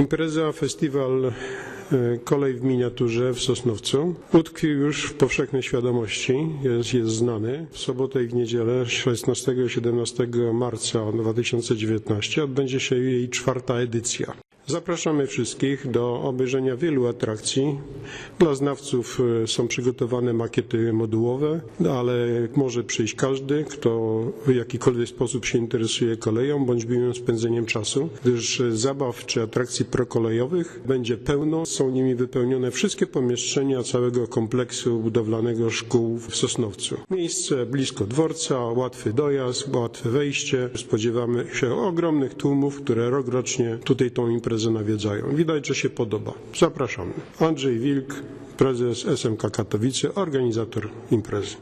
Impreza, festiwal e, Kolej w miniaturze w Sosnowcu utkwił już w powszechnej świadomości, jest, jest znany. W sobotę i w niedzielę 16 i 17 marca 2019 odbędzie się jej czwarta edycja. Zapraszamy wszystkich do obejrzenia wielu atrakcji. Dla znawców e, są przygotowane makiety modułowe, ale może przyjść każdy, kto w jakikolwiek sposób się interesuje koleją bądź miłym spędzeniem czasu, gdyż zabaw czy atrakcji prokolejowych będzie pełno. Są nimi wypełnione wszystkie pomieszczenia całego kompleksu budowlanego szkół w Sosnowcu. Miejsce blisko dworca, łatwy dojazd, łatwe wejście. Spodziewamy się ogromnych tłumów, które rokrocznie tutaj tą imprezę nawiedzają. Widać, że się podoba. Zapraszamy. Andrzej Wilk, prezes SMK Katowice, organizator imprezy.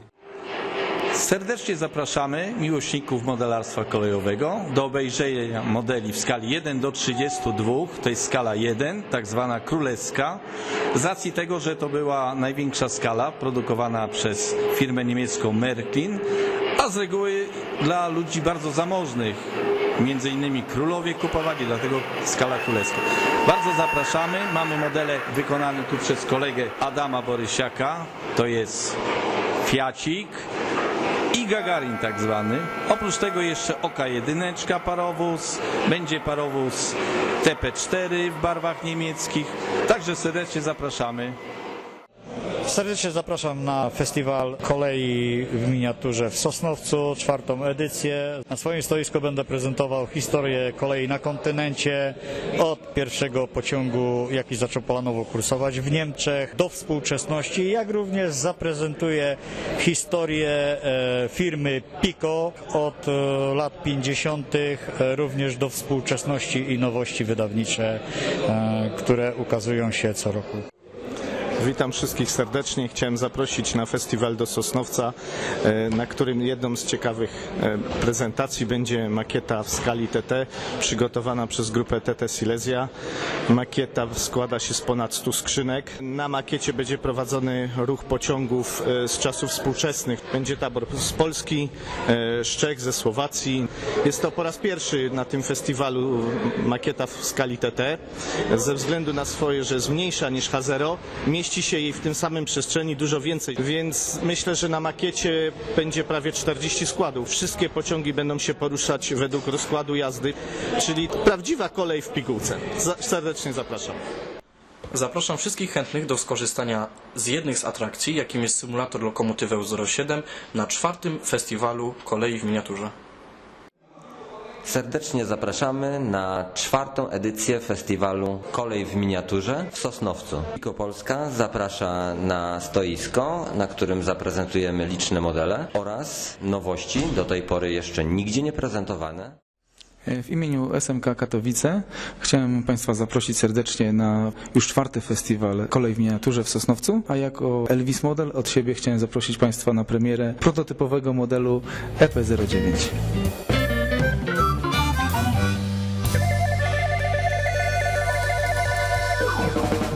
Serdecznie zapraszamy miłośników modelarstwa kolejowego do obejrzenia modeli w skali 1 do 32, to jest skala 1, tak zwana królewska, z racji tego, że to była największa skala produkowana przez firmę niemiecką Märklin, a z reguły dla ludzi bardzo zamożnych, między innymi królowie kupowali, dlatego skala królewska. Bardzo zapraszamy, mamy modele wykonane tu przez kolegę Adama Borysiaka, to jest Fiacik, i Gagarin tak zwany. Oprócz tego jeszcze Oka jedyneczka parowóz, będzie parowóz TP4 w barwach niemieckich. Także serdecznie zapraszamy. Serdecznie zapraszam na festiwal kolei w miniaturze w Sosnowcu, czwartą edycję. Na swoim stoisku będę prezentował historię kolei na kontynencie od pierwszego pociągu, jaki zaczął planowo kursować w Niemczech, do współczesności, jak również zaprezentuję historię e, firmy Pico od e, lat 50. e, również do współczesności i nowości wydawnicze, które ukazują się co roku. Witam wszystkich serdecznie. Chciałem zaprosić na festiwal do Sosnowca, e, na którym jedną z ciekawych e, prezentacji będzie makieta w skali TT przygotowana przez grupę TT Silesia. Makieta składa się z ponad 100 skrzynek. Na makiecie będzie prowadzony ruch pociągów e, z czasów współczesnych. Będzie tabor z Polski, z Czech, ze Słowacji. Jest to po raz pierwszy na tym festiwalu makieta w skali TT. Ze względu na swoje, że jest mniejsza niż H0, mieści się jej w tym samym przestrzeni dużo więcej, więc myślę, że na makiecie będzie prawie 40 składów. Wszystkie pociągi będą się poruszać według rozkładu jazdy, czyli prawdziwa kolej w pigułce. Serdecznie zapraszam. Zapraszam wszystkich chętnych do skorzystania z jednej z atrakcji, jakim jest symulator lokomotywy 07 na czwartym festiwalu kolei w miniaturze. Serdecznie zapraszamy na czwartą edycję festiwalu Kolej w miniaturze w Sosnowcu. Piko Polska zaprasza na stoisko, na którym zaprezentujemy liczne modele oraz nowości, do tej pory jeszcze nigdzie nie prezentowane. W imieniu SMK Katowice chciałem Państwa zaprosić serdecznie na już czwarty festiwal Kolej w miniaturze w Sosnowcu, a jako Elvis Model od siebie chciałem zaprosić Państwa na premierę prototypowego modelu E EP09.